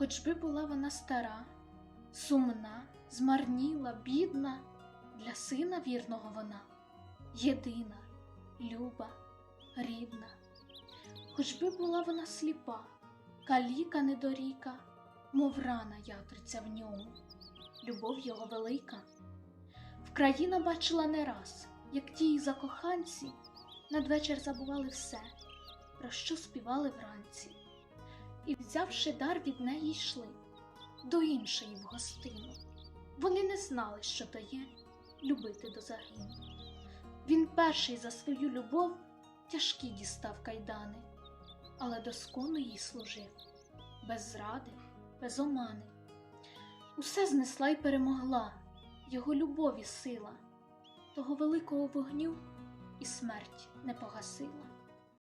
Хоч би була вона стара, сумна, змарніла, бідна, для сина вірного вона, єдина, люба, рідна. Хоч би була вона сліпа, каліка недоріка, мов рана ятриця в ньому, любов його велика. Вкраїна бачила не раз, як ті закоханці надвечір забували все, про що співали вранці, і, взявши дар від неї, йшли до іншої в гостину. Вони не знали, що то є любити до загину. Він перший за свою любов тяжкі дістав кайдани, але доскону їй служив, без зради, без омани. Усе знесла й перемогла його любові сила, того великого вогню і смерть не погасила.